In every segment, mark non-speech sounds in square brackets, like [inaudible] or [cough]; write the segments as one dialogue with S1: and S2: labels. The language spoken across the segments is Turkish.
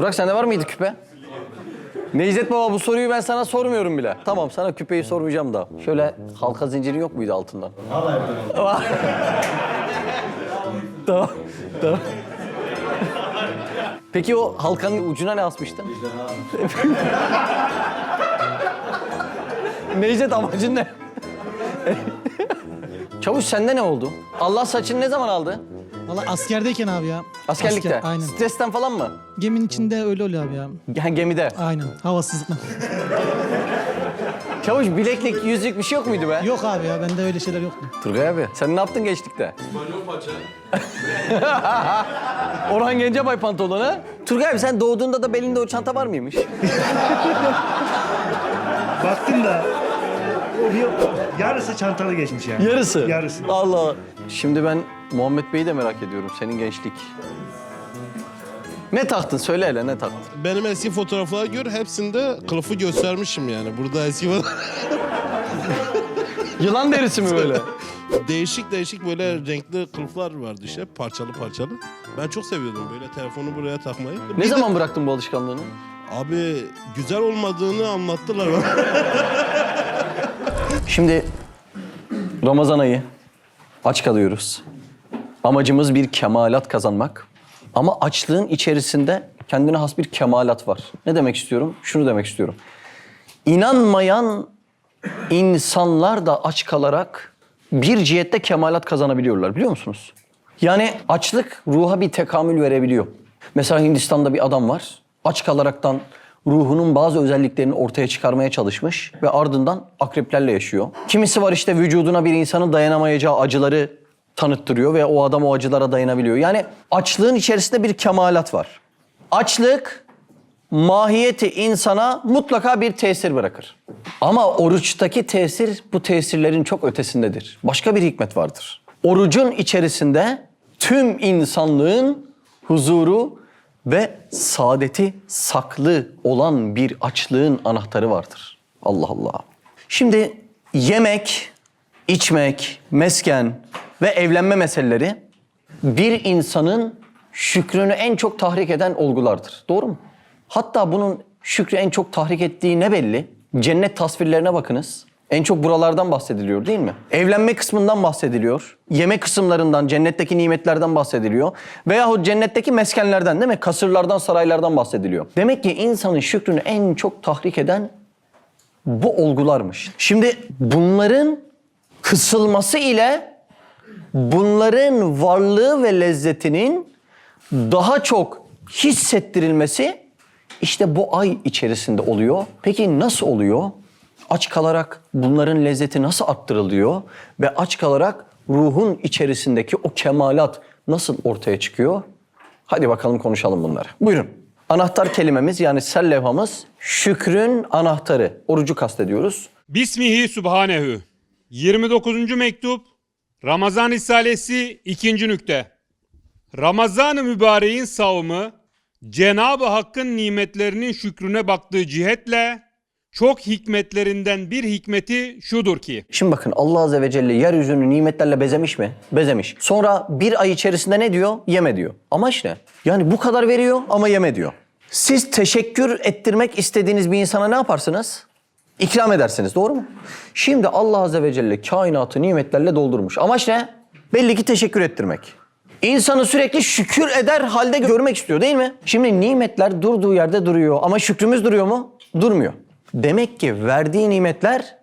S1: Burak sende var mıydı küpe? Necdet Baba bu soruyu ben sana sormuyorum bile. Tamam sana küpeyi sormayacağım da. Şöyle halka zinciri yok muydu altından? Var. [laughs] tamam. Tamam. Peki o halkanın ucuna ne asmıştın? [laughs] Necdet amacın ne? [laughs] Çavuş sende ne oldu? Allah saçını ne zaman aldı?
S2: Valla askerdeyken abi ya.
S1: Askerlikte.
S2: Asker, aynen.
S1: Stresten falan mı?
S2: Geminin içinde öyle oluyor abi ya.
S1: Ha, gemide.
S2: Aynen. Havasızlıkla. [laughs]
S1: Çavuş bileklik, yüzük bir şey yok muydu be?
S2: yok abi ya bende öyle şeyler yoktu.
S1: Turgay abi sen ne yaptın gençlikte? İspanyol paça. [laughs] Orhan Gencebay pantolonu. Turgay abi sen doğduğunda da belinde o çanta var mıymış?
S3: Baktım da o bir yarısı çantalı geçmiş yani.
S1: Yarısı.
S3: Yarısı.
S1: Allah Allah. Şimdi ben Muhammed Bey'i de merak ediyorum. Senin gençlik. Ne taktın? Söyle hele ne taktın?
S4: Benim eski fotoğrafları gör hepsinde kılıfı göstermişim yani. Burada eski [laughs]
S1: Yılan derisi mi böyle?
S4: değişik değişik böyle renkli kılıflar vardı işte parçalı parçalı. Ben çok seviyordum böyle telefonu buraya takmayı.
S1: ne
S4: Bir de-
S1: zaman bıraktın bu alışkanlığını?
S4: Abi güzel olmadığını anlattılar bana. [laughs]
S1: Şimdi Ramazan ayı aç kalıyoruz. Amacımız bir kemalat kazanmak. Ama açlığın içerisinde kendine has bir kemalat var. Ne demek istiyorum? Şunu demek istiyorum. İnanmayan insanlar da aç kalarak bir cihette kemalat kazanabiliyorlar biliyor musunuz? Yani açlık ruha bir tekamül verebiliyor. Mesela Hindistan'da bir adam var. Aç kalaraktan ruhunun bazı özelliklerini ortaya çıkarmaya çalışmış ve ardından akreplerle yaşıyor. Kimisi var işte vücuduna bir insanın dayanamayacağı acıları tanıttırıyor ve o adam o acılara dayanabiliyor. Yani açlığın içerisinde bir kemalat var. Açlık mahiyeti insana mutlaka bir tesir bırakır. Ama oruçtaki tesir bu tesirlerin çok ötesindedir. Başka bir hikmet vardır. Orucun içerisinde tüm insanlığın huzuru ve saadeti saklı olan bir açlığın anahtarı vardır. Allah Allah. Şimdi yemek, içmek, mesken ve evlenme meseleleri bir insanın şükrünü en çok tahrik eden olgulardır. Doğru mu? Hatta bunun şükrü en çok tahrik ettiği ne belli? Cennet tasvirlerine bakınız. En çok buralardan bahsediliyor değil mi? Evlenme kısmından bahsediliyor. Yeme kısımlarından, cennetteki nimetlerden bahsediliyor. Veyahut cennetteki meskenlerden değil mi? Kasırlardan, saraylardan bahsediliyor. Demek ki insanın şükrünü en çok tahrik eden bu olgularmış. Şimdi bunların kısılması ile bunların varlığı ve lezzetinin daha çok hissettirilmesi işte bu ay içerisinde oluyor. Peki nasıl oluyor? Aç kalarak bunların lezzeti nasıl arttırılıyor ve aç kalarak ruhun içerisindeki o kemalat nasıl ortaya çıkıyor? Hadi bakalım konuşalım bunları. Buyurun. Anahtar kelimemiz yani sel levhamız şükrün anahtarı. Orucu kastediyoruz.
S5: Bismihi Subhanehu. 29. mektup Ramazan Risalesi 2. nükte. Ramazan-ı mübareğin savımı Cenab-ı Hakk'ın nimetlerinin şükrüne baktığı cihetle çok hikmetlerinden bir hikmeti şudur ki
S1: Şimdi bakın Allah Azze ve Celle yeryüzünü nimetlerle bezemiş mi? Bezemiş. Sonra bir ay içerisinde ne diyor? Yeme diyor. Amaç ne? Yani bu kadar veriyor ama yeme diyor. Siz teşekkür ettirmek istediğiniz bir insana ne yaparsınız? İkram edersiniz doğru mu? Şimdi Allah Azze ve Celle kainatı nimetlerle doldurmuş. Amaç ne? Belli ki teşekkür ettirmek. İnsanı sürekli şükür eder halde görmek istiyor değil mi? Şimdi nimetler durduğu yerde duruyor ama şükrümüz duruyor mu? Durmuyor. Demek ki verdiği nimetler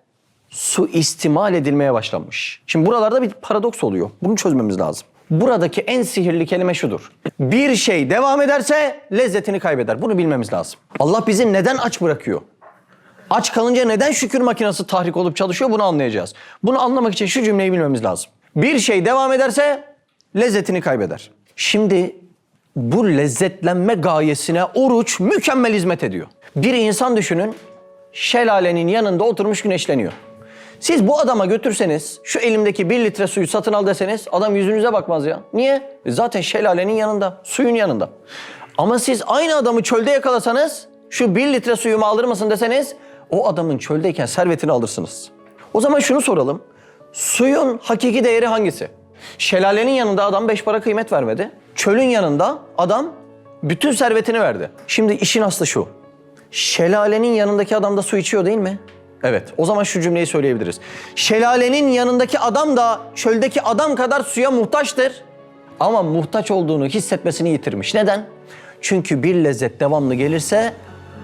S1: su istimal edilmeye başlanmış. Şimdi buralarda bir paradoks oluyor. Bunu çözmemiz lazım. Buradaki en sihirli kelime şudur. Bir şey devam ederse lezzetini kaybeder. Bunu bilmemiz lazım. Allah bizi neden aç bırakıyor? Aç kalınca neden şükür makinesi tahrik olup çalışıyor bunu anlayacağız. Bunu anlamak için şu cümleyi bilmemiz lazım. Bir şey devam ederse lezzetini kaybeder. Şimdi bu lezzetlenme gayesine oruç mükemmel hizmet ediyor. Bir insan düşünün şelalenin yanında oturmuş güneşleniyor. Siz bu adama götürseniz şu elimdeki bir litre suyu satın al deseniz adam yüzünüze bakmaz ya. Niye? E Zaten şelalenin yanında, suyun yanında. Ama siz aynı adamı çölde yakalasanız şu bir litre suyumu alır mısın deseniz o adamın çöldeyken servetini alırsınız. O zaman şunu soralım. Suyun hakiki değeri hangisi? Şelalenin yanında adam beş para kıymet vermedi. Çölün yanında adam Bütün servetini verdi. Şimdi işin aslı şu. Şelalenin yanındaki adam da su içiyor değil mi? Evet. O zaman şu cümleyi söyleyebiliriz. Şelalenin yanındaki adam da çöldeki adam kadar suya muhtaçtır. Ama muhtaç olduğunu hissetmesini yitirmiş. Neden? Çünkü bir lezzet devamlı gelirse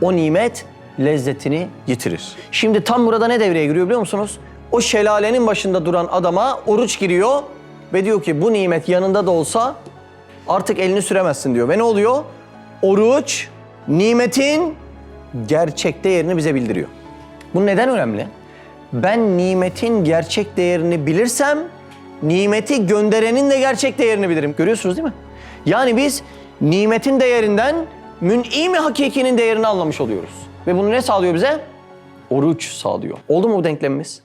S1: o nimet lezzetini yitirir. Şimdi tam burada ne devreye giriyor biliyor musunuz? O şelalenin başında duran adama oruç giriyor ve diyor ki bu nimet yanında da olsa artık elini süremezsin diyor. Ve ne oluyor? Oruç nimetin gerçek değerini bize bildiriyor. Bu neden önemli? Ben nimetin gerçek değerini bilirsem nimeti gönderenin de gerçek değerini bilirim. Görüyorsunuz değil mi? Yani biz nimetin değerinden mün'imi hakikinin değerini anlamış oluyoruz. Ve bunu ne sağlıyor bize? Oruç sağlıyor. Oldu mu bu denklemimiz?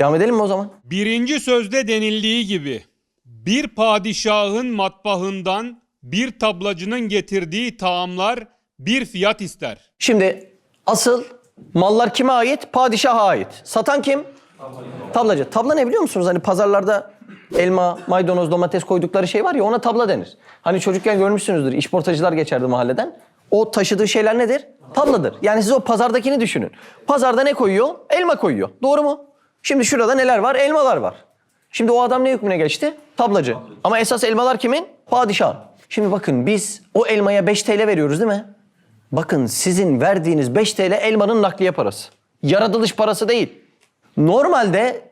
S1: Devam edelim mi o zaman?
S5: Birinci sözde denildiği gibi bir padişahın matbahından bir tablacının getirdiği taamlar bir fiyat ister.
S1: Şimdi asıl mallar kime ait? Padişaha ait. Satan kim? Tablacı. Tabla ne biliyor musunuz? Hani pazarlarda elma, maydanoz, domates koydukları şey var ya ona tabla denir. Hani çocukken görmüşsünüzdür. İşportacılar geçerdi mahalleden. O taşıdığı şeyler nedir? Tabladır. Yani siz o pazardakini düşünün. Pazarda ne koyuyor? Elma koyuyor. Doğru mu? Şimdi şurada neler var? Elmalar var. Şimdi o adam ne hükmüne geçti? Tablacı. Ama esas elmalar kimin? Padişah. Şimdi bakın biz o elmaya 5 TL veriyoruz değil mi? Bakın sizin verdiğiniz 5 TL elmanın nakliye parası. Yaratılış parası değil. Normalde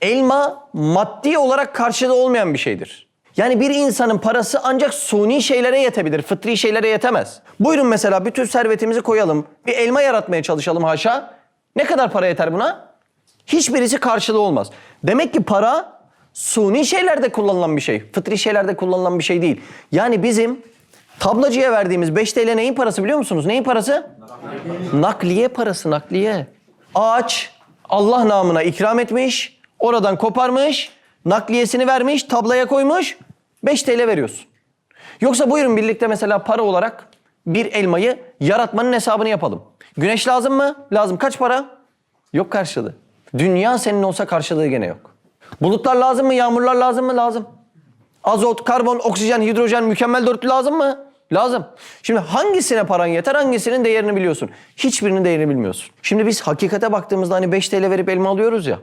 S1: elma maddi olarak karşılığı olmayan bir şeydir. Yani bir insanın parası ancak suni şeylere yetebilir, fıtri şeylere yetemez. Buyurun mesela bütün servetimizi koyalım, bir elma yaratmaya çalışalım haşa. Ne kadar para yeter buna? Hiçbirisi karşılığı olmaz. Demek ki para suni şeylerde kullanılan bir şey. Fıtri şeylerde kullanılan bir şey değil. Yani bizim tablacıya verdiğimiz 5 TL neyin parası biliyor musunuz? Neyin parası? Nakliye parası, nakliye. Ağaç Allah namına ikram etmiş, oradan koparmış, nakliyesini vermiş, tablaya koymuş, 5 TL veriyorsun. Yoksa buyurun birlikte mesela para olarak bir elmayı yaratmanın hesabını yapalım. Güneş lazım mı? Lazım. Kaç para? Yok karşılığı. Dünya senin olsa karşılığı gene yok. Bulutlar lazım mı? Yağmurlar lazım mı? Lazım. Azot, karbon, oksijen, hidrojen mükemmel dörtlü lazım mı? Lazım. Şimdi hangisine paran yeter, hangisinin değerini biliyorsun? Hiçbirinin değerini bilmiyorsun. Şimdi biz hakikate baktığımızda hani 5 TL verip elma alıyoruz ya.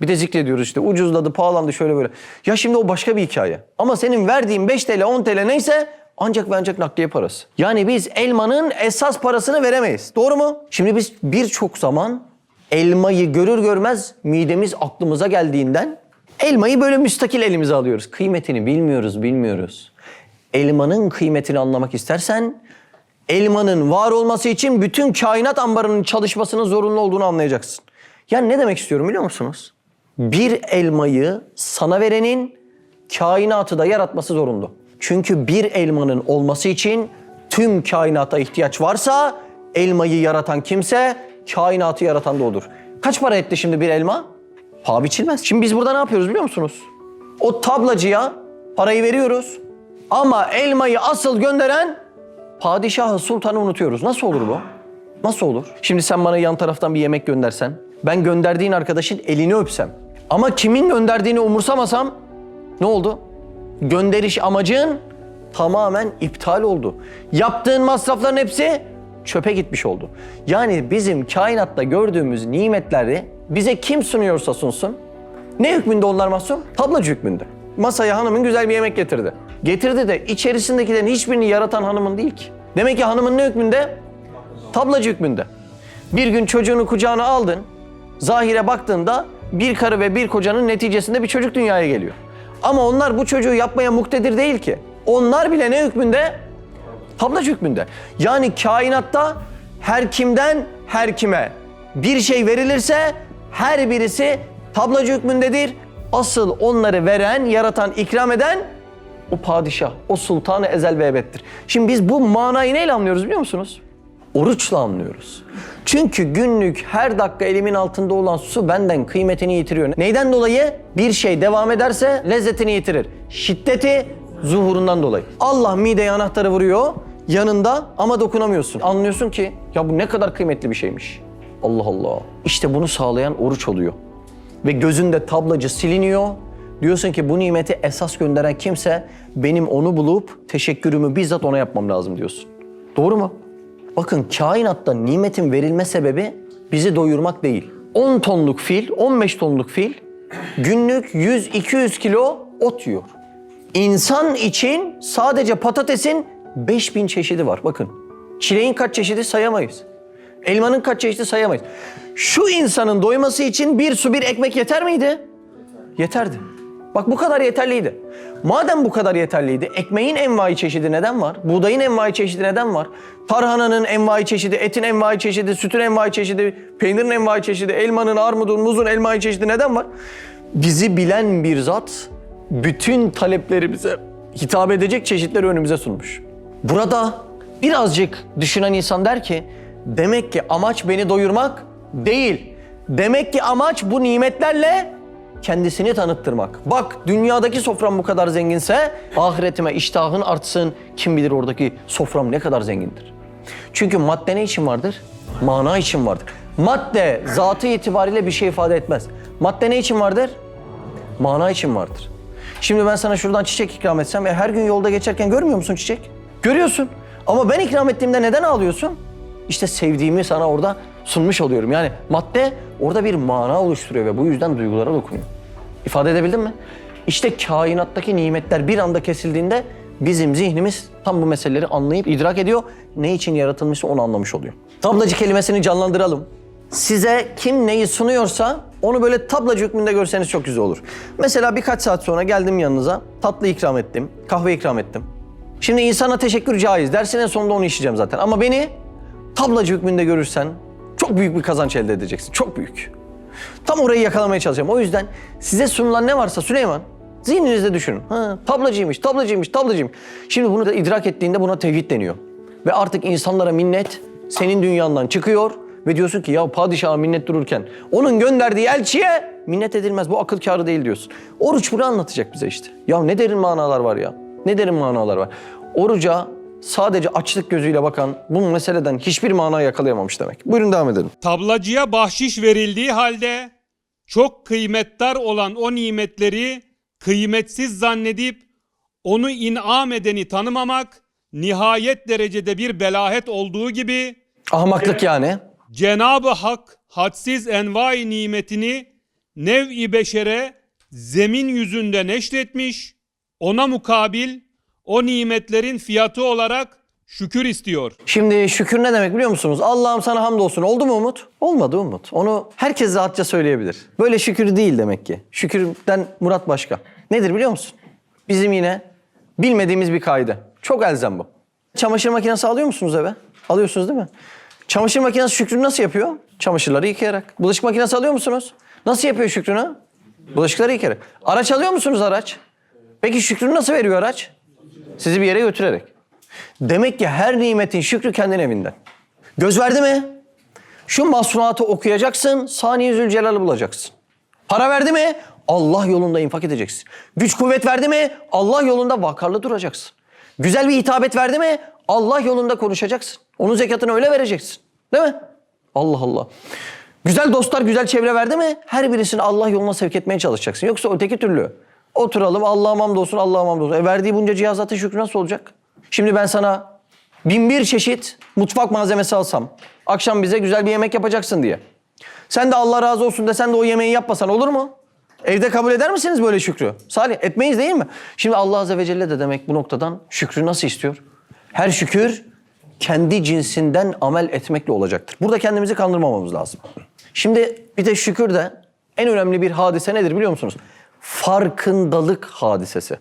S1: Bir de zikrediyoruz işte ucuzladı, pahalandı şöyle böyle. Ya şimdi o başka bir hikaye. Ama senin verdiğin 5 TL, 10 TL neyse ancak ve ancak nakliye parası. Yani biz elmanın esas parasını veremeyiz. Doğru mu? Şimdi biz birçok zaman elmayı görür görmez midemiz aklımıza geldiğinden elmayı böyle müstakil elimize alıyoruz. Kıymetini bilmiyoruz, bilmiyoruz. Elmanın kıymetini anlamak istersen elmanın var olması için bütün kainat ambarının çalışmasının zorunlu olduğunu anlayacaksın. Yani ne demek istiyorum biliyor musunuz? Bir elmayı sana verenin kainatı da yaratması zorunlu. Çünkü bir elmanın olması için tüm kainata ihtiyaç varsa elmayı yaratan kimse kainatı yaratan da odur. Kaç para etti şimdi bir elma? Paha biçilmez. Şimdi biz burada ne yapıyoruz biliyor musunuz? O tablacıya parayı veriyoruz. Ama elmayı asıl gönderen padişahı sultanı unutuyoruz. Nasıl olur bu? Nasıl olur? Şimdi sen bana yan taraftan bir yemek göndersen, ben gönderdiğin arkadaşın elini öpsem ama kimin gönderdiğini umursamasam ne oldu? Gönderiş amacın tamamen iptal oldu. Yaptığın masrafların hepsi çöpe gitmiş oldu. Yani bizim kainatta gördüğümüz nimetleri bize kim sunuyorsa sunsun. Ne hükmünde onlar mahsum? Tablacı hükmünde. Masaya hanımın güzel bir yemek getirdi. Getirdi de içerisindekilerin hiçbirini yaratan hanımın değil ki. Demek ki hanımın ne hükmünde? Tablacı hükmünde. Bir gün çocuğunu kucağına aldın. Zahire baktığında bir karı ve bir kocanın neticesinde bir çocuk dünyaya geliyor. Ama onlar bu çocuğu yapmaya muktedir değil ki. Onlar bile ne hükmünde? Tablacı hükmünde. Yani kainatta her kimden her kime bir şey verilirse her birisi tablacı hükmündedir. Asıl onları veren, yaratan, ikram eden o padişah, o sultanı ezel ve ebettir. Şimdi biz bu manayı neyle anlıyoruz biliyor musunuz? Oruçla anlıyoruz. Çünkü günlük her dakika elimin altında olan su benden kıymetini yitiriyor. Neyden dolayı? Bir şey devam ederse lezzetini yitirir. Şiddeti zuhurundan dolayı. Allah mideye anahtarı vuruyor yanında ama dokunamıyorsun. Anlıyorsun ki ya bu ne kadar kıymetli bir şeymiş. Allah Allah. İşte bunu sağlayan oruç oluyor. Ve gözünde tablacı siliniyor Diyorsun ki bu nimeti esas gönderen kimse benim onu bulup teşekkürümü bizzat ona yapmam lazım diyorsun. Doğru mu? Bakın kainatta nimetin verilme sebebi bizi doyurmak değil. 10 tonluk fil, 15 tonluk fil günlük 100-200 kilo ot yiyor. İnsan için sadece patatesin 5000 çeşidi var. Bakın çileğin kaç çeşidi sayamayız. Elmanın kaç çeşidi sayamayız. Şu insanın doyması için bir su bir ekmek yeter miydi? Yeterdi. Bak bu kadar yeterliydi. Madem bu kadar yeterliydi, ekmeğin envai çeşidi neden var? Buğdayın envai çeşidi neden var? Tarhananın envai çeşidi, etin envai çeşidi, sütün envai çeşidi, peynirin envai çeşidi, elmanın, armudun, muzun envai çeşidi neden var? Bizi bilen bir zat bütün taleplerimize hitap edecek çeşitleri önümüze sunmuş. Burada birazcık düşünen insan der ki demek ki amaç beni doyurmak değil. Demek ki amaç bu nimetlerle kendisini tanıttırmak. Bak dünyadaki sofram bu kadar zenginse ahiretime iştahın artsın. Kim bilir oradaki sofram ne kadar zengindir. Çünkü madde ne için vardır? Mana için vardır. Madde zatı itibariyle bir şey ifade etmez. Madde ne için vardır? Mana için vardır. Şimdi ben sana şuradan çiçek ikram etsem ve her gün yolda geçerken görmüyor musun çiçek? Görüyorsun. Ama ben ikram ettiğimde neden ağlıyorsun? İşte sevdiğimi sana orada sunmuş oluyorum. Yani madde orada bir mana oluşturuyor ve bu yüzden duygulara dokunuyor. İfade edebildim mi? İşte kainattaki nimetler bir anda kesildiğinde bizim zihnimiz tam bu meseleleri anlayıp idrak ediyor. Ne için yaratılmışsa onu anlamış oluyor. Tablacı kelimesini canlandıralım. Size kim neyi sunuyorsa onu böyle tablacı hükmünde görseniz çok güzel olur. Mesela birkaç saat sonra geldim yanınıza, tatlı ikram ettim, kahve ikram ettim. Şimdi insana teşekkür caiz. Dersin en sonunda onu işleyeceğim zaten. Ama beni tablacı hükmünde görürsen çok büyük bir kazanç elde edeceksin. Çok büyük. Tam orayı yakalamaya çalışacağım. O yüzden size sunulan ne varsa Süleyman zihninizde düşünün. Ha, tablacıymış, tablacıymış, tablacıymış. Şimdi bunu da idrak ettiğinde buna tevhid deniyor. Ve artık insanlara minnet senin dünyandan çıkıyor ve diyorsun ki ya padişaha minnet dururken onun gönderdiği elçiye minnet edilmez. Bu akıl kârı değil diyorsun. Oruç bunu anlatacak bize işte. Ya ne derin manalar var ya. Ne derin manalar var. Oruca sadece açlık gözüyle bakan bu meseleden hiçbir mana yakalayamamış demek. Buyurun devam edelim.
S5: Tablacıya bahşiş verildiği halde çok kıymetdar olan o nimetleri kıymetsiz zannedip onu inam edeni tanımamak nihayet derecede bir belahet olduğu gibi
S1: Ahmaklık yani.
S5: Cenab-ı Hak hadsiz envai nimetini nev-i beşere zemin yüzünde neşretmiş, ona mukabil o nimetlerin fiyatı olarak şükür istiyor.
S1: Şimdi şükür ne demek biliyor musunuz? Allah'ım sana hamdolsun. Oldu mu Umut? Olmadı Umut. Onu herkes rahatça söyleyebilir. Böyle şükür değil demek ki. Şükürden murat başka. Nedir biliyor musun? Bizim yine bilmediğimiz bir kaide. Çok elzem bu. Çamaşır makinesi alıyor musunuz eve? Alıyorsunuz değil mi? Çamaşır makinesi şükrünü nasıl yapıyor? Çamaşırları yıkayarak. Bulaşık makinesi alıyor musunuz? Nasıl yapıyor şükrünü? Bulaşıkları yıkayarak. Araç alıyor musunuz araç? Peki şükrünü nasıl veriyor araç? Sizi bir yere götürerek. Demek ki her nimetin şükrü kendin evinden. Göz verdi mi? Şu masnuatı okuyacaksın, saniye Zülcelal'ı bulacaksın. Para verdi mi? Allah yolunda infak edeceksin. Güç kuvvet verdi mi? Allah yolunda vakarlı duracaksın. Güzel bir hitabet verdi mi? Allah yolunda konuşacaksın. Onun zekatını öyle vereceksin. Değil mi? Allah Allah. Güzel dostlar, güzel çevre verdi mi? Her birisini Allah yoluna sevk etmeye çalışacaksın. Yoksa öteki türlü. Oturalım Allah'a hamdolsun, Allah'a hamdolsun. E verdiği bunca cihazatın şükrü nasıl olacak? Şimdi ben sana bin bir çeşit mutfak malzemesi alsam, akşam bize güzel bir yemek yapacaksın diye. Sen de Allah razı olsun desen de o yemeği yapmasan olur mu? Evde kabul eder misiniz böyle şükrü? Salih etmeyiz değil mi? Şimdi Allah Azze ve Celle de demek bu noktadan şükrü nasıl istiyor? Her şükür kendi cinsinden amel etmekle olacaktır. Burada kendimizi kandırmamamız lazım. Şimdi bir de şükür de en önemli bir hadise nedir biliyor musunuz? Farkındalık hadisesi.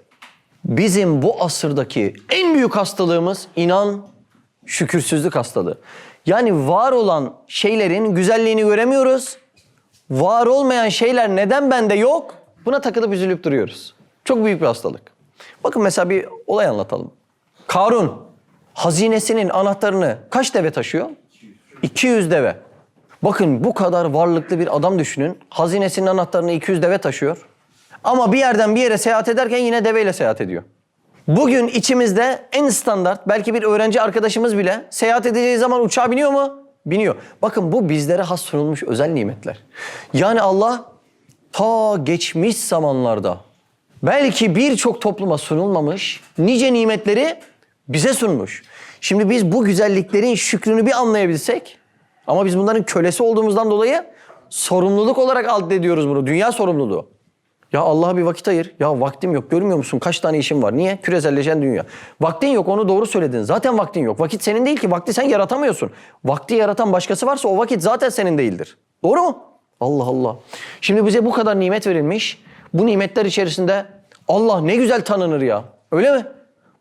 S1: Bizim bu asırdaki en büyük hastalığımız inan şükürsüzlük hastalığı. Yani var olan şeylerin güzelliğini göremiyoruz. Var olmayan şeyler neden bende yok? Buna takılıp üzülüp duruyoruz. Çok büyük bir hastalık. Bakın mesela bir olay anlatalım. Karun hazinesinin anahtarını kaç deve taşıyor? 200 deve. Bakın bu kadar varlıklı bir adam düşünün. Hazinesinin anahtarını 200 deve taşıyor. Ama bir yerden bir yere seyahat ederken yine deveyle seyahat ediyor. Bugün içimizde en standart belki bir öğrenci arkadaşımız bile seyahat edeceği zaman uçağa biniyor mu? Biniyor. Bakın bu bizlere has sunulmuş özel nimetler. Yani Allah ta geçmiş zamanlarda belki birçok topluma sunulmamış nice nimetleri bize sunmuş. Şimdi biz bu güzelliklerin şükrünü bir anlayabilsek ama biz bunların kölesi olduğumuzdan dolayı sorumluluk olarak addediyoruz bunu. Dünya sorumluluğu. Ya Allah'a bir vakit ayır. Ya vaktim yok. Görmüyor musun? Kaç tane işim var? Niye? Küreselleşen dünya. Vaktin yok. Onu doğru söyledin. Zaten vaktin yok. Vakit senin değil ki. Vakti sen yaratamıyorsun. Vakti yaratan başkası varsa o vakit zaten senin değildir. Doğru mu? Allah Allah. Şimdi bize bu kadar nimet verilmiş. Bu nimetler içerisinde Allah ne güzel tanınır ya. Öyle mi?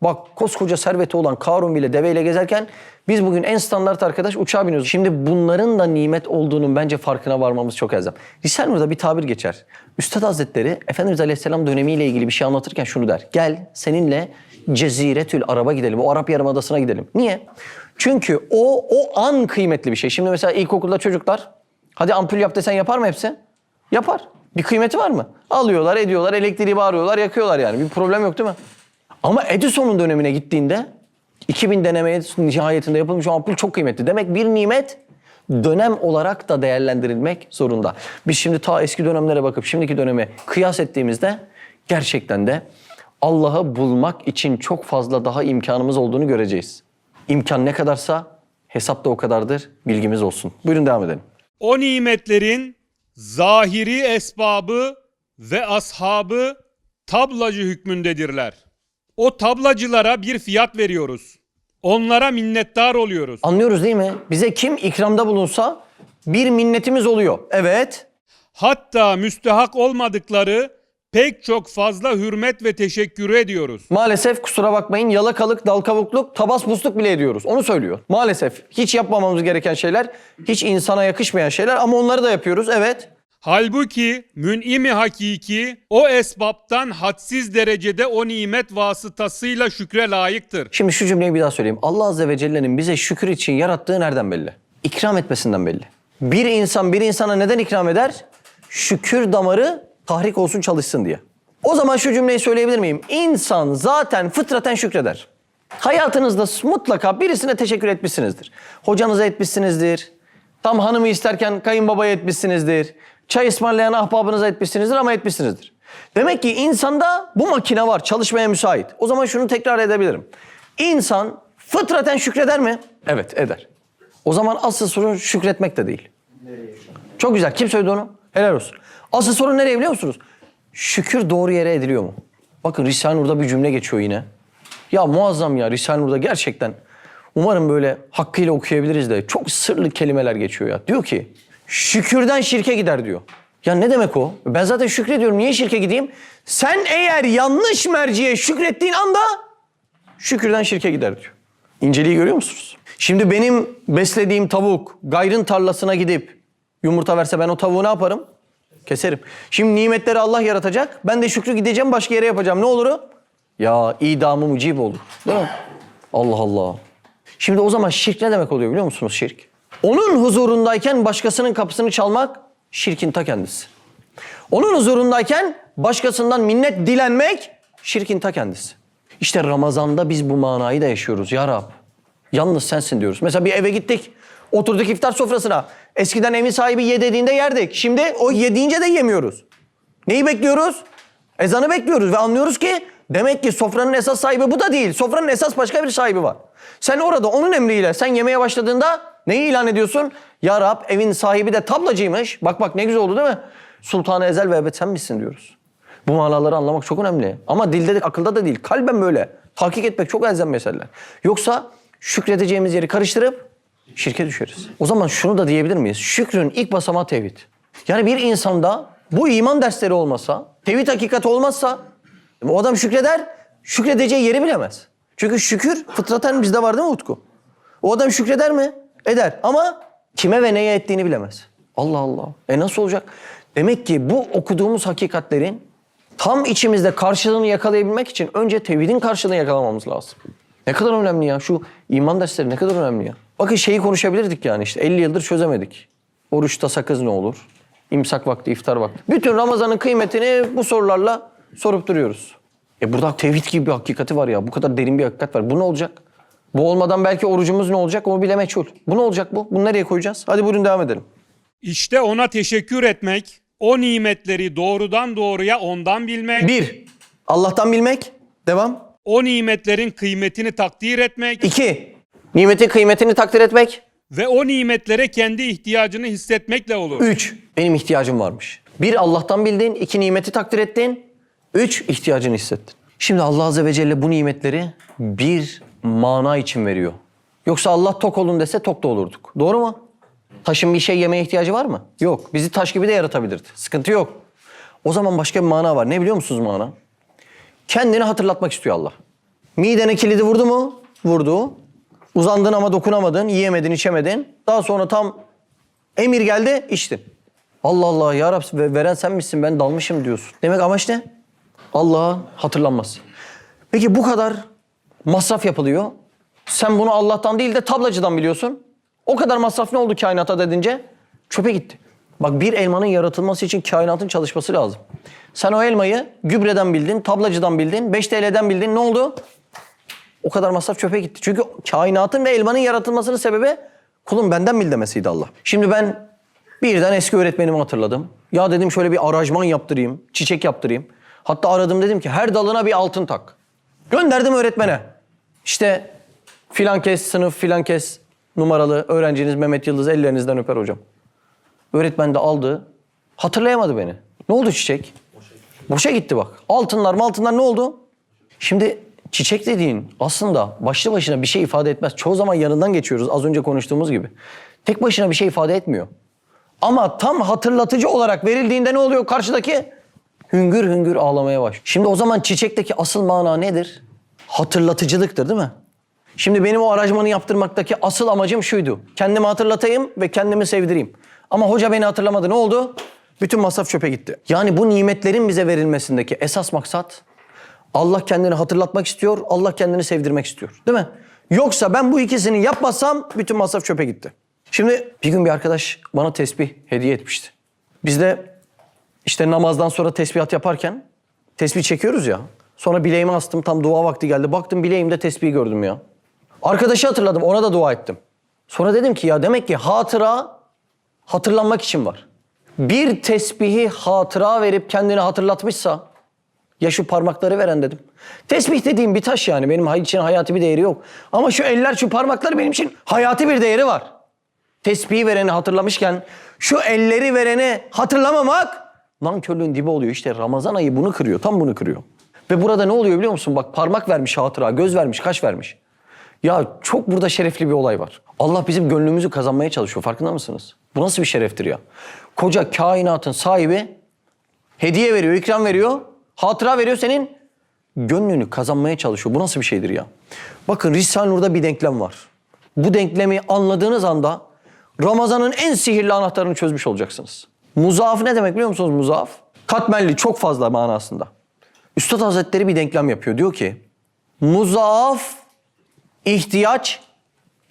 S1: Bak koskoca serveti olan Karun bile deveyle gezerken biz bugün en standart arkadaş uçağa biniyoruz. Şimdi bunların da nimet olduğunun bence farkına varmamız çok elzem. Risale Nur'da bir tabir geçer. Üstad Hazretleri Efendimiz Aleyhisselam dönemiyle ilgili bir şey anlatırken şunu der. Gel seninle Ceziretül Arab'a gidelim. O Arap Yarımadası'na gidelim. Niye? Çünkü o o an kıymetli bir şey. Şimdi mesela ilkokulda çocuklar hadi ampul yap desen yapar mı hepsi? Yapar. Bir kıymeti var mı? Alıyorlar, ediyorlar, elektriği bağırıyorlar, yakıyorlar yani. Bir problem yok değil mi? Ama Edison'un dönemine gittiğinde 2000 denemeye nihayetinde yapılmış ampul çok kıymetli. Demek bir nimet dönem olarak da değerlendirilmek zorunda. Biz şimdi ta eski dönemlere bakıp şimdiki döneme kıyas ettiğimizde gerçekten de Allah'ı bulmak için çok fazla daha imkanımız olduğunu göreceğiz. İmkan ne kadarsa hesap da o kadardır. Bilgimiz olsun. Buyurun devam edelim.
S5: O nimetlerin zahiri esbabı ve ashabı tablacı hükmündedirler. O tablacılara bir fiyat veriyoruz. Onlara minnettar oluyoruz.
S1: Anlıyoruz değil mi? Bize kim ikramda bulunsa bir minnetimiz oluyor. Evet.
S5: Hatta müstehak olmadıkları pek çok fazla hürmet ve teşekkür ediyoruz.
S1: Maalesef kusura bakmayın yalakalık, dal kavukluk, tabas busluk bile ediyoruz. Onu söylüyor. Maalesef hiç yapmamamız gereken şeyler, hiç insana yakışmayan şeyler ama onları da yapıyoruz. Evet.
S5: Halbuki mün'imi hakiki o esbaptan hadsiz derecede o nimet vasıtasıyla şükre layıktır.
S1: Şimdi şu cümleyi bir daha söyleyeyim. Allah Azze ve Celle'nin bize şükür için yarattığı nereden belli? İkram etmesinden belli. Bir insan bir insana neden ikram eder? Şükür damarı tahrik olsun çalışsın diye. O zaman şu cümleyi söyleyebilir miyim? İnsan zaten fıtraten şükreder. Hayatınızda mutlaka birisine teşekkür etmişsinizdir. Hocanıza etmişsinizdir. Tam hanımı isterken kayınbabaya etmişsinizdir. Çay ısmarlayan ahbabınıza etmişsinizdir ama etmişsinizdir. Demek ki insanda bu makine var, çalışmaya müsait. O zaman şunu tekrar edebilirim. İnsan fıtraten şükreder mi? Evet, eder. O zaman asıl sorun şükretmek de değil. Çok güzel. Kim söyledi onu? Helal olsun. Asıl sorun nereye biliyor musunuz? Şükür doğru yere ediliyor mu? Bakın Risale-i Nur'da bir cümle geçiyor yine. Ya muazzam ya Risale-i Nur'da gerçekten umarım böyle hakkıyla okuyabiliriz de çok sırlı kelimeler geçiyor ya. Diyor ki şükürden şirke gider diyor. Ya ne demek o? Ben zaten şükrediyorum. Niye şirke gideyim? Sen eğer yanlış merciye şükrettiğin anda şükürden şirke gider diyor. İnceliği görüyor musunuz? Şimdi benim beslediğim tavuk gayrın tarlasına gidip yumurta verse ben o tavuğu ne yaparım? Keserim. Şimdi nimetleri Allah yaratacak. Ben de şükrü gideceğim başka yere yapacağım. Ne olur? Ya idamı mucib olur. Değil mi? Allah Allah. Şimdi o zaman şirk ne demek oluyor biliyor musunuz şirk? Onun huzurundayken başkasının kapısını çalmak şirkin ta kendisi. Onun huzurundayken başkasından minnet dilenmek şirkin ta kendisi. İşte Ramazan'da biz bu manayı da yaşıyoruz ya Rab. Yalnız sensin diyoruz. Mesela bir eve gittik. Oturduk iftar sofrasına. Eskiden evin sahibi ye dediğinde yerdik. Şimdi o yediğince de yemiyoruz. Neyi bekliyoruz? Ezanı bekliyoruz ve anlıyoruz ki demek ki sofranın esas sahibi bu da değil. Sofranın esas başka bir sahibi var. Sen orada onun emriyle sen yemeye başladığında neyi ilan ediyorsun? Ya Rab evin sahibi de tablacıymış. Bak bak ne güzel oldu değil mi? Sultanı ezel ve ebed sen misin diyoruz. Bu manaları anlamak çok önemli. Ama dilde de akılda da değil. Kalben böyle. Tahkik etmek çok elzem meseleler. Yoksa şükredeceğimiz yeri karıştırıp şirke düşeriz. O zaman şunu da diyebilir miyiz? Şükrün ilk basamağı tevhid. Yani bir insanda bu iman dersleri olmasa, tevhid hakikati olmazsa o adam şükreder, şükredeceği yeri bilemez. Çünkü şükür fıtraten bizde var değil mi Utku? O adam şükreder mi? Eder. Ama kime ve neye ettiğini bilemez. Allah Allah. E nasıl olacak? Demek ki bu okuduğumuz hakikatlerin tam içimizde karşılığını yakalayabilmek için önce tevhidin karşılığını yakalamamız lazım. Ne kadar önemli ya. Şu iman dersleri ne kadar önemli ya. Bakın şeyi konuşabilirdik yani işte 50 yıldır çözemedik. Oruçta sakız ne olur? İmsak vakti, iftar vakti. Bütün Ramazan'ın kıymetini bu sorularla sorup duruyoruz. E burada tevhid gibi bir hakikati var ya. Bu kadar derin bir hakikat var. Bu ne olacak? Bu olmadan belki orucumuz ne olacak o bile meçhul. Bu ne olacak bu? Bunu nereye koyacağız? Hadi buyurun devam edelim.
S5: İşte ona teşekkür etmek, o nimetleri doğrudan doğruya ondan bilmek,
S1: Bir, Allah'tan bilmek. Devam.
S5: o nimetlerin kıymetini takdir etmek
S1: İki. Nimetin kıymetini takdir etmek.
S5: ve o nimetlere kendi ihtiyacını hissetmekle olur.
S1: Üç. Benim ihtiyacım varmış. Bir Allah'tan bildin. iki nimeti takdir ettin. Üç ihtiyacını hissettin. Şimdi Allah Azze ve Celle bu nimetleri bir mana için veriyor. Yoksa Allah tok olun dese tok da olurduk. Doğru mu? Taşın bir şey yemeye ihtiyacı var mı? Yok. Bizi taş gibi de yaratabilirdi. Sıkıntı yok. O zaman başka bir mana var. Ne biliyor musunuz mana? Kendini hatırlatmak istiyor Allah. Midene kilidi vurdu mu? Vurdu. Uzandın ama dokunamadın, yiyemedin, içemedin. Daha sonra tam emir geldi, içtin. Allah Allah ya Rabbi ve- veren sen misin ben dalmışım diyorsun. Demek amaç ne? Allah'a hatırlanması. Peki bu kadar masraf yapılıyor. Sen bunu Allah'tan değil de tablacıdan biliyorsun. O kadar masraf ne oldu kainata dedince? Çöpe gitti. Bak bir elmanın yaratılması için kainatın çalışması lazım. Sen o elmayı gübreden bildin, tablacıdan bildin, 5 TL'den bildin. Ne oldu? O kadar masraf çöpe gitti. Çünkü kainatın ve elmanın yaratılmasının sebebi kulun benden bil demesiydi Allah. Şimdi ben birden eski öğretmenimi hatırladım. Ya dedim şöyle bir arajman yaptırayım, çiçek yaptırayım. Hatta aradım dedim ki her dalına bir altın tak. Gönderdim öğretmene. İşte filan kes sınıf filan kes numaralı öğrenciniz Mehmet Yıldız ellerinizden öper hocam. Öğretmen de aldı. Hatırlayamadı beni. Ne oldu çiçek? Boşa gitti bak. Altınlar altınlar ne oldu? Şimdi çiçek dediğin aslında başlı başına bir şey ifade etmez. Çoğu zaman yanından geçiyoruz az önce konuştuğumuz gibi. Tek başına bir şey ifade etmiyor. Ama tam hatırlatıcı olarak verildiğinde ne oluyor karşıdaki? Hüngür hüngür ağlamaya baş. Şimdi o zaman çiçekteki asıl mana nedir? Hatırlatıcılıktır değil mi? Şimdi benim o aranjmanı yaptırmaktaki asıl amacım şuydu. Kendimi hatırlatayım ve kendimi sevdireyim. Ama hoca beni hatırlamadı. Ne oldu? Bütün masraf çöpe gitti. Yani bu nimetlerin bize verilmesindeki esas maksat Allah kendini hatırlatmak istiyor, Allah kendini sevdirmek istiyor. Değil mi? Yoksa ben bu ikisini yapmazsam bütün masraf çöpe gitti. Şimdi bir gün bir arkadaş bana tesbih hediye etmişti. Biz de işte namazdan sonra tesbihat yaparken tesbih çekiyoruz ya. Sonra bileğime astım tam dua vakti geldi. Baktım bileğimde tesbih gördüm ya. Arkadaşı hatırladım ona da dua ettim. Sonra dedim ki ya demek ki hatıra hatırlanmak için var. Bir tesbihi hatıra verip kendini hatırlatmışsa ya şu parmakları veren dedim. Tesbih dediğim bir taş yani benim için hayati bir değeri yok. Ama şu eller şu parmakları benim için hayati bir değeri var. Tesbihi vereni hatırlamışken şu elleri vereni hatırlamamak nankörlüğün dibi oluyor. İşte Ramazan ayı bunu kırıyor. Tam bunu kırıyor. Ve burada ne oluyor biliyor musun? Bak parmak vermiş hatıra, göz vermiş, kaş vermiş. Ya çok burada şerefli bir olay var. Allah bizim gönlümüzü kazanmaya çalışıyor. Farkında mısınız? Bu nasıl bir şereftir ya? Koca kainatın sahibi hediye veriyor, ikram veriyor, hatıra veriyor senin gönlünü kazanmaya çalışıyor. Bu nasıl bir şeydir ya? Bakın Risale-i Nur'da bir denklem var. Bu denklemi anladığınız anda Ramazan'ın en sihirli anahtarını çözmüş olacaksınız. Muzaaf ne demek biliyor musunuz muzaaf? Katmerli çok fazla manasında. Üstad Hazretleri bir denklem yapıyor. Diyor ki muzaaf ihtiyaç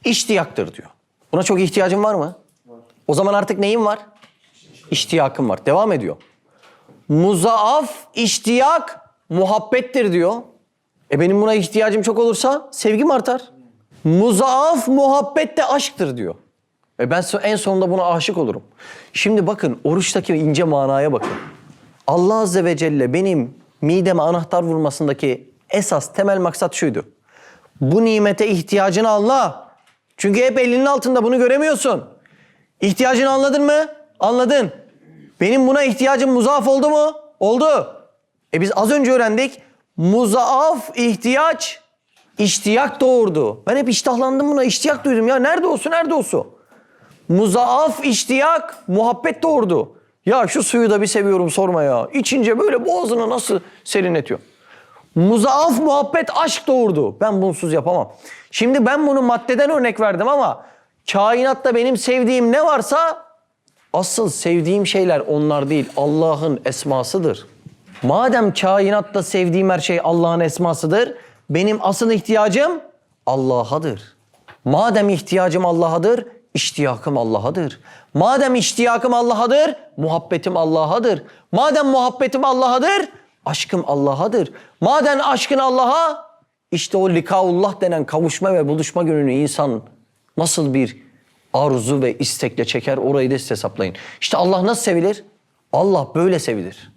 S1: iştiyaktır diyor. Buna çok ihtiyacın var mı? O zaman artık neyin var? İştiyakın var. Devam ediyor. Muzaaf iştiyak muhabbettir diyor. E benim buna ihtiyacım çok olursa sevgim artar. Muzaaf muhabbet de aşktır diyor. E ben en sonunda buna aşık olurum. Şimdi bakın oruçtaki ince manaya bakın. Allah Azze ve Celle benim mideme anahtar vurmasındaki esas temel maksat şuydu. Bu nimete ihtiyacını anla. Çünkü hep elinin altında bunu göremiyorsun. İhtiyacını anladın mı? Anladın. Benim buna ihtiyacım muzaaf oldu mu? Oldu. E biz az önce öğrendik. Muzaaf ihtiyaç iştiyak doğurdu. Ben hep iştahlandım buna. iştiyak duydum ya. Nerede olsun nerede olsun. Muzaaf iştiyak muhabbet doğurdu. Ya şu suyu da bir seviyorum sorma ya. İçince böyle boğazını nasıl serinletiyor. Muzaaf muhabbet aşk doğurdu. Ben bunsuz yapamam. Şimdi ben bunu maddeden örnek verdim ama kainatta benim sevdiğim ne varsa asıl sevdiğim şeyler onlar değil. Allah'ın esmasıdır. Madem kainatta sevdiğim her şey Allah'ın esmasıdır, benim asıl ihtiyacım Allah'adır. Madem ihtiyacım Allah'adır, iştiyakım Allah'adır. Madem iştiyakım Allah'adır, muhabbetim Allah'adır. Madem muhabbetim Allah'adır, aşkım Allah'adır. Madem aşkın Allah'a, işte o likaullah denen kavuşma ve buluşma gününü insan nasıl bir arzu ve istekle çeker orayı da siz hesaplayın. İşte Allah nasıl sevilir? Allah böyle sevilir.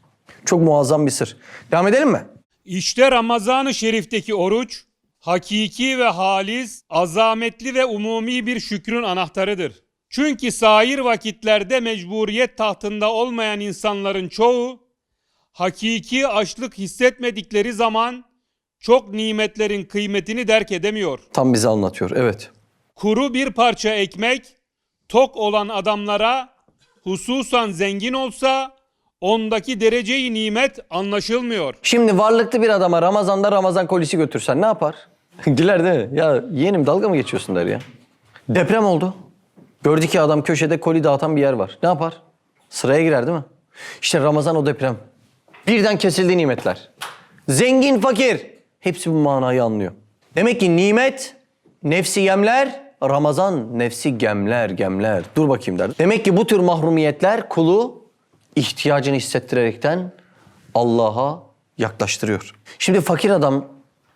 S1: Çok muazzam bir sır. Devam edelim mi?
S5: İşte Ramazan-ı Şerif'teki oruç, hakiki ve halis, azametli ve umumi bir şükrün anahtarıdır. Çünkü sair vakitlerde mecburiyet tahtında olmayan insanların çoğu, hakiki açlık hissetmedikleri zaman çok nimetlerin kıymetini derk edemiyor.
S1: Tam bize anlatıyor. Evet.
S5: Kuru bir parça ekmek tok olan adamlara hususan zengin olsa ondaki dereceyi nimet anlaşılmıyor.
S1: Şimdi varlıklı bir adama Ramazan'da Ramazan kolisi götürsen ne yapar? [laughs] Güler değil mi? Ya yeğenim dalga mı geçiyorsun der ya. Deprem oldu. Gördü ki adam köşede koli dağıtan bir yer var. Ne yapar? Sıraya girer değil mi? İşte Ramazan o deprem. Birden kesildi nimetler. Zengin, fakir. Hepsi bu manayı anlıyor. Demek ki nimet nefsi yemler, Ramazan nefsi gemler, gemler. Dur bakayım der. Demek ki bu tür mahrumiyetler kulu ihtiyacını hissettirerekten Allah'a yaklaştırıyor. Şimdi fakir adam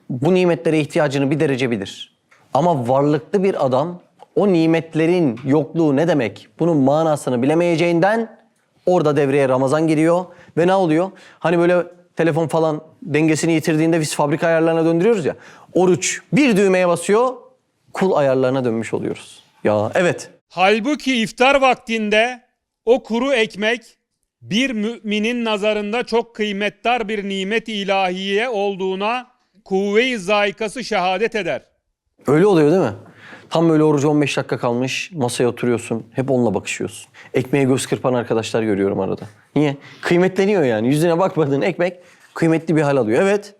S1: bu nimetlere ihtiyacını bir derece bilir. Ama varlıklı bir adam o nimetlerin yokluğu ne demek? Bunun manasını bilemeyeceğinden orada devreye Ramazan giriyor ve ne oluyor? Hani böyle telefon falan dengesini yitirdiğinde biz fabrika ayarlarına döndürüyoruz ya. Oruç bir düğmeye basıyor, kul ayarlarına dönmüş oluyoruz. Ya evet.
S5: Halbuki iftar vaktinde o kuru ekmek bir müminin nazarında çok kıymetdar bir nimet ilahiye olduğuna kuvve-i zayikası şehadet eder.
S1: Öyle oluyor değil mi? Tam böyle orucu 15 dakika kalmış, masaya oturuyorsun, hep onunla bakışıyorsun. Ekmeğe göz kırpan arkadaşlar görüyorum arada. Niye? Kıymetleniyor yani. Yüzüne bakmadığın ekmek kıymetli bir hal alıyor. Evet.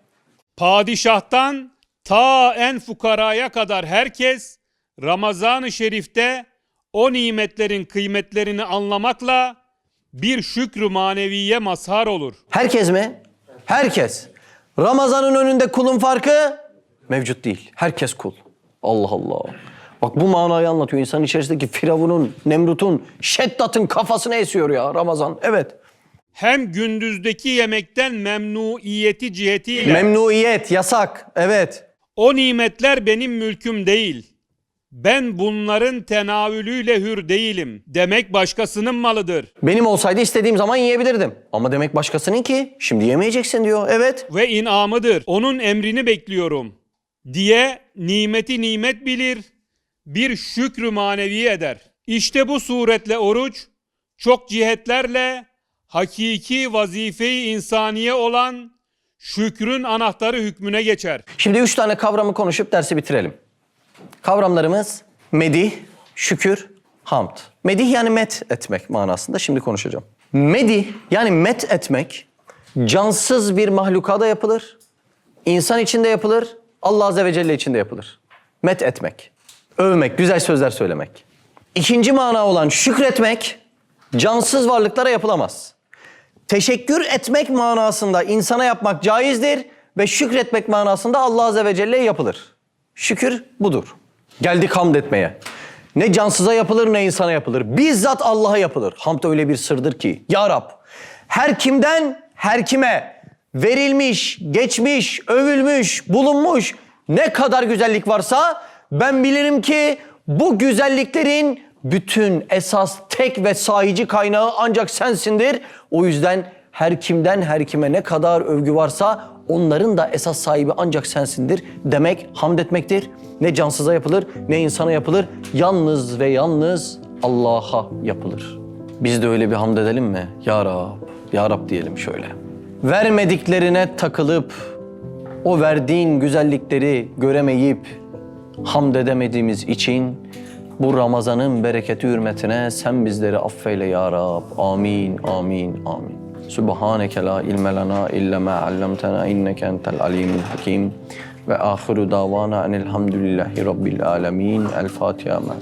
S5: Padişahtan ta en fukaraya kadar herkes Ramazan-ı Şerif'te o nimetlerin kıymetlerini anlamakla bir şükrü maneviye mazhar olur.
S1: Herkes mi? Herkes. Ramazan'ın önünde kulun farkı mevcut değil. Herkes kul. Allah Allah. Bak bu manayı anlatıyor. İnsanın içerisindeki Firavun'un, Nemrut'un, Şeddat'ın kafasına esiyor ya Ramazan. Evet.
S5: Hem gündüzdeki yemekten memnuiyeti cihetiyle
S1: Memnuiyet, yasak. Evet.
S5: o nimetler benim mülküm değil. Ben bunların tenavülüyle hür değilim. Demek başkasının malıdır.
S1: Benim olsaydı istediğim zaman yiyebilirdim. Ama demek başkasının ki şimdi yemeyeceksin diyor. Evet.
S5: ve inamıdır. Onun emrini bekliyorum diye nimeti nimet bilir, bir şükrü manevi eder. İşte bu suretle oruç çok cihetlerle hakiki vazife-i insaniye olan şükrün anahtarı hükmüne geçer.
S1: Şimdi üç tane kavramı konuşup dersi bitirelim. Kavramlarımız medih, şükür, hamd. Medih yani met etmek manasında şimdi konuşacağım. Medih yani met etmek cansız bir mahlukada yapılır. insan içinde yapılır. Allah Azze ve Celle içinde yapılır. Met etmek. Övmek, güzel sözler söylemek. İkinci mana olan şükretmek cansız varlıklara yapılamaz. Teşekkür etmek manasında insana yapmak caizdir ve şükretmek manasında Allah Azze ve Celle'ye yapılır. Şükür budur. Geldik hamd etmeye. Ne cansıza yapılır ne insana yapılır. Bizzat Allah'a yapılır. Hamd öyle bir sırdır ki. Ya Rab her kimden her kime verilmiş, geçmiş, övülmüş, bulunmuş ne kadar güzellik varsa ben bilirim ki bu güzelliklerin bütün esas tek ve sahici kaynağı ancak sensindir. O yüzden her kimden her kime ne kadar övgü varsa onların da esas sahibi ancak sensindir demek hamd etmektir. Ne cansıza yapılır ne insana yapılır. Yalnız ve yalnız Allah'a yapılır. Biz de öyle bir hamd edelim mi? Ya Rab, Ya Rab diyelim şöyle. Vermediklerine takılıp o verdiğin güzellikleri göremeyip hamd edemediğimiz için bu Ramazan'ın bereketi hürmetine sen bizleri affeyle ya Rab. Amin, amin, amin. Subhaneke la ilme lana illa ma allamtana inneke entel alimul hakim. Ve ahiru davana enelhamdülillahi rabbil alemin. El Fatiha ma